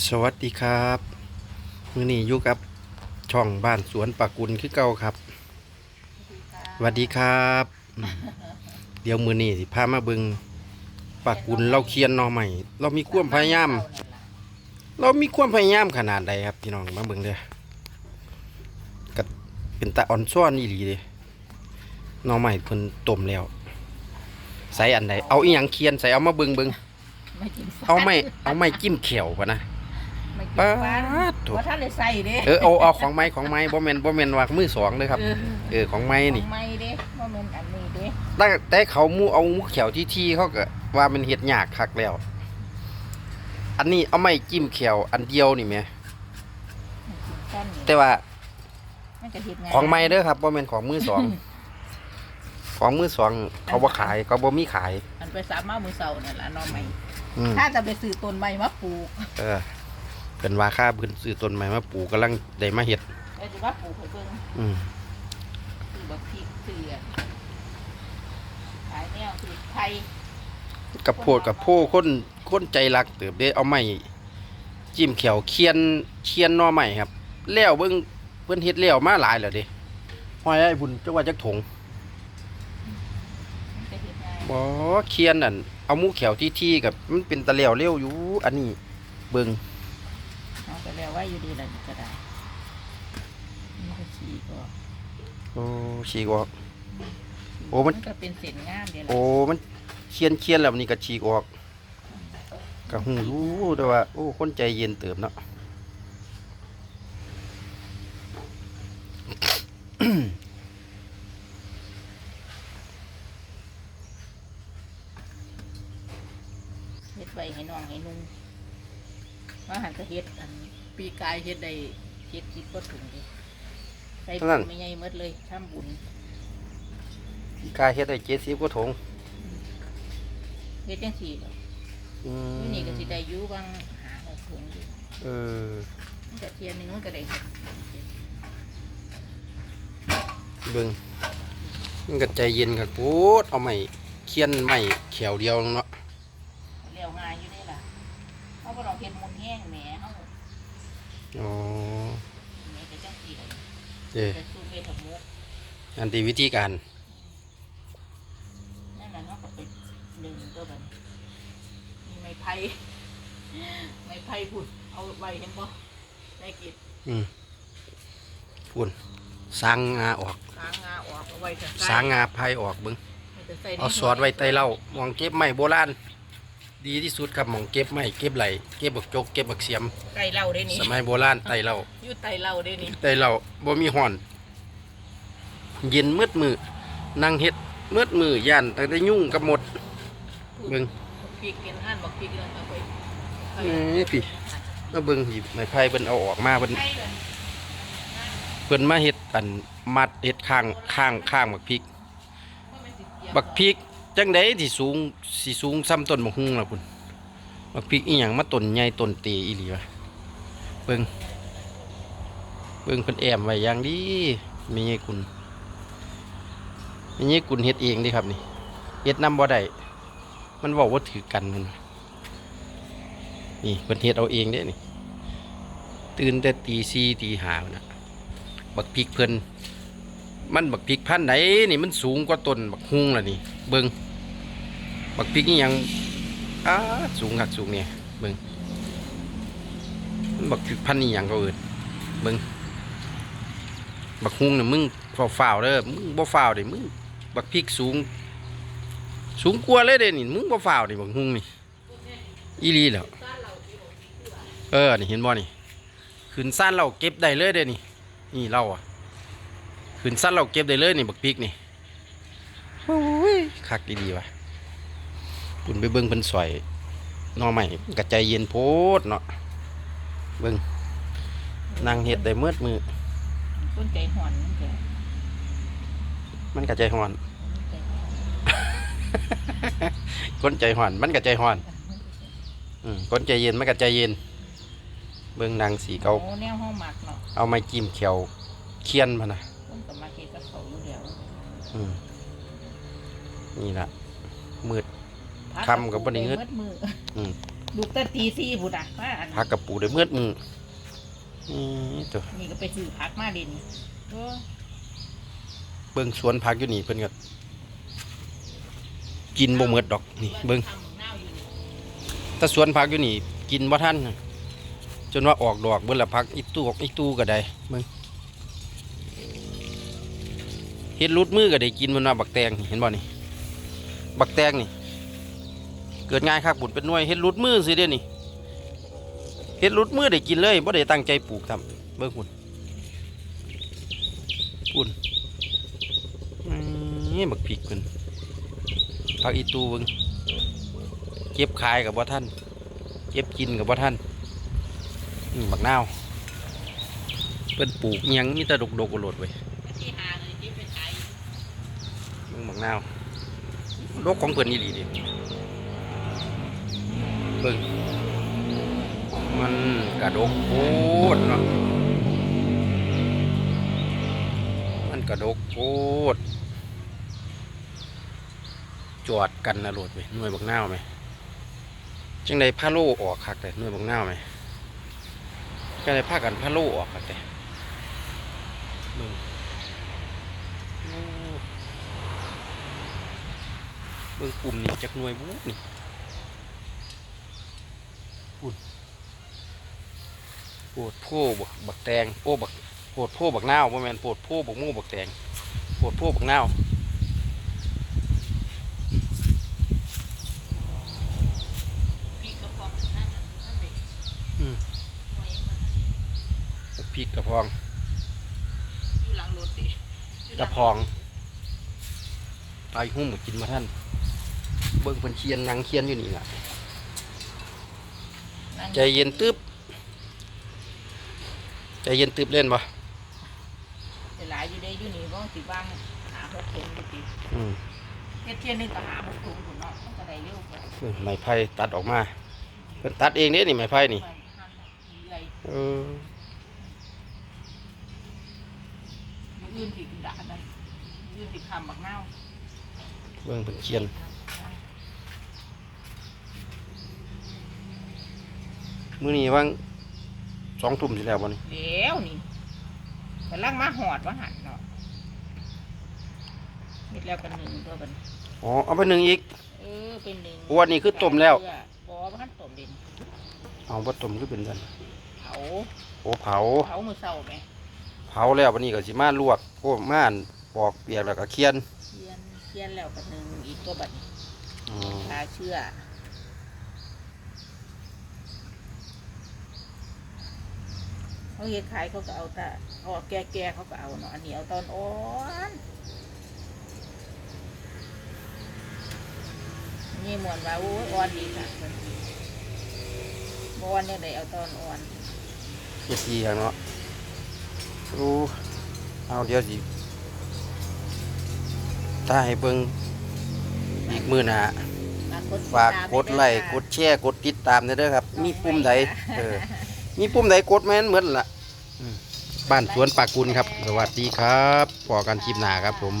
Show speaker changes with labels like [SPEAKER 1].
[SPEAKER 1] สวัสดีครับมื้อนี้อยู่กับช่องบ้านสวนปากุลคือเก่าครับสวัสดีครับอืมเดี๋ยวมื้อนี้สิพามาเบิงปากุลเราเคียนหนอใหม่ เรามีความพยายาม เรามีความพยายามขนาดใดครับพี่น้องมาเบิ่งเด้อก็เป็นตาอ่อนซ้อนอีหลีเด้หนอใหม่เพิ่นต้มแล้วใส่อันใดเอาอีหยังเคียนใส่เอามาเบิ่งเบิ่ง
[SPEAKER 2] ไม่กิน
[SPEAKER 1] เอาไม่เอาไม่จิ้มเขียวปะนะ
[SPEAKER 2] ไม่กิน
[SPEAKER 1] ป๊า
[SPEAKER 2] ฟัน
[SPEAKER 1] ดโถ่
[SPEAKER 2] ว่าท่านเลยใส่เด้
[SPEAKER 1] เออเอาเอาของไม้ของไม้บ่แม่นบ่แม่นว่ามือสองเลยครับ
[SPEAKER 2] เออ
[SPEAKER 1] เออของไม้นี่
[SPEAKER 2] ของไม่เด้ว่ามันอันนี้เด้
[SPEAKER 1] แต่แต่เขามูเอามูเขียวที่ที่เขาก็ว่ามันเฮ็ดยากคักแล้ว อันนี้เอาไม้จิ้มเขียวอันเดียวนี่แหม
[SPEAKER 2] ไม่กินฟันนี่
[SPEAKER 1] แต่ว่า
[SPEAKER 2] มันก็เฮ็ดง่าย
[SPEAKER 1] ของไม้เด้อครับบ่แม่นของมือสอง ของมือสองเขาบ่ขายเขาบ่มีขาย
[SPEAKER 2] มันไปสามมามือเสานั่นล่ะหน้องใหม่
[SPEAKER 1] อืม
[SPEAKER 2] ถ้าจะไปซื้อต้นไม้มาปลูก
[SPEAKER 1] เออ เป็นว่าค่าเพิ่นซื้อต้นไม้มาปลูกกำลังได้มาเฮ็ด
[SPEAKER 2] แล้วสิว่าปลูกให้เบิ่ง
[SPEAKER 1] อืม
[SPEAKER 2] ซื้อบักพริกซื้ออันขายแนวซื้อไทย
[SPEAKER 1] กับโพดกับโพคนคนใจรักเติบได้เอาไม้จิ้มเขียวเคียนเคียนหน่อไม้ครับ แล้วเบิ่งเพิ่นเฮ็ดแล้วมาหลายแล้วเด้ห้อยไอ้บุญจักว่าจักถง
[SPEAKER 2] มันก็เฮ็ดง่าย
[SPEAKER 1] บ่เคียนนั่นเอาหมูเขียวที่ๆกับมันเป็นตะแล้วเร็วอยู่ อันนี้เบิ่ง
[SPEAKER 2] เอาไปแล้วไว่าอยู่ดีแล้วก็ได้นี่ก็ฉีกออก
[SPEAKER 1] โอ้ฉีกออกโอ้มัน
[SPEAKER 2] ก็เป็นเศษงามเดียว
[SPEAKER 1] โอ้มันเคียนเคียนแล้วนี่ก็ฉีกออกก็ฮู้อยู่แต่ว่า โอ้คนใจเย็นเติบเนาะ
[SPEAKER 2] เฮ็ดไว้ให้น้องให้นุ่งว่าหันก็เฮ็ดอัน ปีกายเฮ็ดได้เฮ็ดคิดบ่ถึงดิใส่บุญไม่ใหญ่หมดเลยทำบุญ
[SPEAKER 1] กายเฮ็ดได้70กว่าถง
[SPEAKER 2] เฮ็ดจังซี่ดอก
[SPEAKER 1] อื
[SPEAKER 2] อยู่นี่
[SPEAKER 1] ม
[SPEAKER 2] ก็สิได้อยู่บางหาหกถุงอยู่
[SPEAKER 1] เออ
[SPEAKER 2] มันก็เทียนนี่นู้นก็ได้
[SPEAKER 1] เบิ่งมันก็ใจเย็นครับปูดเอาไม้เคียนไม้เขียวเดียวเนาะ
[SPEAKER 2] เลี้ยวง่ายอยู่นี่ล่ะเฮาบ่ต้องเฮ็ดมุนแห้งแหมเฮา
[SPEAKER 1] อ๋อ
[SPEAKER 2] แหมก็จังซี่ล่ะ
[SPEAKER 1] เด้อ
[SPEAKER 2] จะสู้เฮ็ดกับหมู
[SPEAKER 1] อันที่วิธีการ
[SPEAKER 2] นั่นน่ะเนาะก็ไปดึงตัวบัดนี้มีไม้ไผ่ไม้ไผ่พุ่นเอาไว้เห็นบ่ได้กิน
[SPEAKER 1] อืมพุ่นสร้างงาออก
[SPEAKER 2] สางงาออกเอาไว้จะ
[SPEAKER 1] สร้างงาไผ่ออกเบิ่ง
[SPEAKER 2] มันจะใส่ใน
[SPEAKER 1] เอาสอดไว้ใต้เหล้าหมองเก็บไม้โบราณ ดีที่สุดครับหมองเก็บไม้เก็บไหลเก็บบักจกเก็บบักเสียม
[SPEAKER 2] ไก่เหล้าได้นี่
[SPEAKER 1] สมัยโบราณใต้เหล้า
[SPEAKER 2] อยู่ไตเหล้าได้นี่
[SPEAKER 1] ใต้เหล้าบ่มีห้อน เย็นมืดมือนั่งเฮ็ดมืดมือย่านตั้งแต่ยุ่งกับหมดเบิ่ง
[SPEAKER 2] พริกกินหั่นบักพริกแล้วเอาไป
[SPEAKER 1] นี่พี่มาเบิ่งหีบไม้ไผ่เพิ่นเอาออกมาเพิ่น
[SPEAKER 2] ไข่เลย
[SPEAKER 1] เพิ่นมาเฮ็ดอันมัดเฮ็ดข้างข้างข้างบักพริก
[SPEAKER 2] เพราะมันสิเปียก
[SPEAKER 1] บักพริก จังไดที่สูงสิสูงซ้ำต้นบักฮุ่งล่ะพุ่นบักพริกอีหยังมาต้นใหญ่ต้นเตอีหลีวะเบิ่งเบิ่งเพิ่นแอมไว้อย่างดีมีไงคุณมีไงคุณเฮ็ดเองดิครับนี่เฮ็ดนำบ่ได้มันเว้าถือกันพุ่นว่ะนี่เพิ่นเฮ็ดเอาเองเด้นี่ ตื่นแต่ตี4ตี5พุ่นน่ะบักพริกเพิ่นมันบักพริกพันธุ์ไหนนี่มันสูงกว่าต้นบักฮุ่งล่ะนี่ เบิงบักพริกนี่ยังอ้าสูงคักสูงเนี่ยเบิงบักพริกพันนี่ยังก็เอิดเบิงบักฮุงน่ะมึงฝ้าวๆเด้อมึงบ่ฝ้าวเด้มึงบักพริกสูง สูงกว่าเลยเด้นี่มึงบ่ฝ้าวนี่บักฮุงนี่อีลีแล้วเออนี่เห็นบ่นี่ขึ้นซ่านเราเก็บได้เลยเด้นี่นี่เราอะขึ้นสั้นเราเก็บได้เลยนี่บักพริกนี่ คักดีๆวะปุ่นไปเบิ่งเพิ่นสวยหนอใหม่กระใจเย็นโพดเนาะเบิ่งนั่งเฮ็ดได้เมืดมือ
[SPEAKER 2] ต้นใจหอนมันแก่
[SPEAKER 1] มันกระใจฮ้อน
[SPEAKER 2] มันใจหอน
[SPEAKER 1] คนใจฮ้อนมันกระใจฮ้อนอืมคนใจเย็นมันกระใจเย็น เบิ่งนางสีเกา
[SPEAKER 2] โอ้แนวห้องหมักเนาะ
[SPEAKER 1] เอาไม้จิ้มเขียวเคียนพะนะ
[SPEAKER 2] ต้นกับมาเฮ็ดกับเขาอยู่แล้ว
[SPEAKER 1] อืม นี่ล่ะมืด
[SPEAKER 2] พัก
[SPEAKER 1] คำกับบ่ได้เงิด
[SPEAKER 2] มืดมือ
[SPEAKER 1] อืม
[SPEAKER 2] ลูกแต่ตีสี่พุ่นอะมาอัน
[SPEAKER 1] พักกับปูได้เมื่อมือนี่ตัว
[SPEAKER 2] นี่ก็ไปซื้อผักมาเด่นโอ้
[SPEAKER 1] เบิ่งสวนพักอยู่นี่เพิ่นก็กินบ่หมดดอกนี่เบิ่ง
[SPEAKER 2] ทำหมูเน่าอยู่นี่
[SPEAKER 1] ถ้าสวนพักอยู่นี่กินบ่ทันจนว่าออกดอกเบิ่งละพักอีตู้ออกอีตู้ก็ได้เบิ่งเฮ็ดรุดมือก็ได้กินมันว่าบักแตงนี่เห็นบ่นี่ บักแตงนี่ เกิดง่ายคักบุญเป็นหน่วยเฮ็ดรุดมือสิเด้นี่เฮ็ดรุดมือได้กินเลยบ่ได้ตั้งใจปลูกทำเบิ่งหุ่นหุ่นนี่บักพริกเพิ่นพักอีตูเบิ่งเก็บขายกับบ่ท่านเก็บกินกับบ่ท่านอืมบักนาวเพิ่นปลูกอิหยังมีแต่ดกๆกโลดไว้ย
[SPEAKER 2] ที่หาเลยที่ไปขาย
[SPEAKER 1] เบิ่งบักนาว ดกของเพิ่นอีหลีดิเบิ่งมันกระดกโคตรเนาะมันกระดกโคตรจอดกันนะโลดไปหน่วยบักนาไหมจังไดพาโลออกคักแต่หน่วยบักนาไหมจังไดพากันพาโลออกคักแต่เบิ่งโอ้เบิ่งกลุ่มนี่จักหน่วยบุนี่ปุ่นโปวดโพบักบักแตงโอ้บักโปวดโพบักนาวบ่แม่นโปวดโพบักโม่บักแตงโปวดโพบักนาว
[SPEAKER 2] พี่กระป๋องนั่นน่ะนั่นเด็ก
[SPEAKER 1] อืม
[SPEAKER 2] หวยมัน
[SPEAKER 1] บักพริกกระพอง
[SPEAKER 2] อยู่หลังรถดิยู่ห
[SPEAKER 1] ก
[SPEAKER 2] ลั
[SPEAKER 1] ระพองไปหุ้มกินมาท่าน เบิ่งเพิ่นเคียนนางเคียนอยู่นี่ล่ะ
[SPEAKER 2] นั่ง
[SPEAKER 1] ใจเย็นตึ๊บใจเย็นตึ๊บเล่นบ่
[SPEAKER 2] หลายอยู่ได้อยู่นี่บ้องสิบ้างหาหกถุงอยู่ติ
[SPEAKER 1] อืม
[SPEAKER 2] เฮ็ดเที่ยนนึงก็หาหกถุงพุ่นเนาะมันก็ได้เร็วกว่า
[SPEAKER 1] เออไม้ไผ่ตัดออกมาเพิ่นตัดเองเด้นี่ไม้ไผ่นี่
[SPEAKER 2] มันหั่นน่ะเรื่อย
[SPEAKER 1] เออ
[SPEAKER 2] มื้ออื่นสิกินดานั่นมื้ออื่นสิคำบักนาว
[SPEAKER 1] เบิ่งเพิ่นเคียน มื้อนี้ว่างสองทุ่มสิแล้วบ่นี่
[SPEAKER 2] แล้วนี่กำลังมาหอดว่าหันเนาะเฮ็ดแล้วกันหนึ่งตัวกัน
[SPEAKER 1] อ๋อเอาไปหนึ่งอีก
[SPEAKER 2] เออเป็นหนึ่ง
[SPEAKER 1] โอ้อันนี้คือต้มแล้ว
[SPEAKER 2] บ่บ่ทันต้มเด่น
[SPEAKER 1] เอาบ่ต้มคือเป็นกัน
[SPEAKER 2] เผา
[SPEAKER 1] โอ้เผา
[SPEAKER 2] เผามื้อเช้าแหม
[SPEAKER 1] เผาแล้ววันนี้ก็สิมาลวกโอ้มาอั่นปอกเปียกแล้วก็เคียน
[SPEAKER 2] เคียนเคียนแล้วกันหนึ่งอีกตัวบัดนี้
[SPEAKER 1] อืม
[SPEAKER 2] ชาเชื่อ เขาเฮ็ดขายเขาก็เอาแต่เอาแก่ๆเขาก็เอาเนาะอันนี้เอาตอนอ่อนนี่มวนว่าโอ้ยอ่อนดีค่ะเพิ่นบ่อ่อนยังไดเอาตอนอ่อน
[SPEAKER 1] เฮ็ดดีครับเนาะโอ้เอาเดี๋ยวสิถ้าให้เบิ่งอีกมื้อหน้าฝากกดไลค์กดแชร์กดติดตามเด้อครับ มีปุ่มใดเออ มีปุ่มใดกดแม่นเหมือนล่ะบ้านสวนปากกุลครับ สวัสดีครับพอกันคลิปหน้าครับผม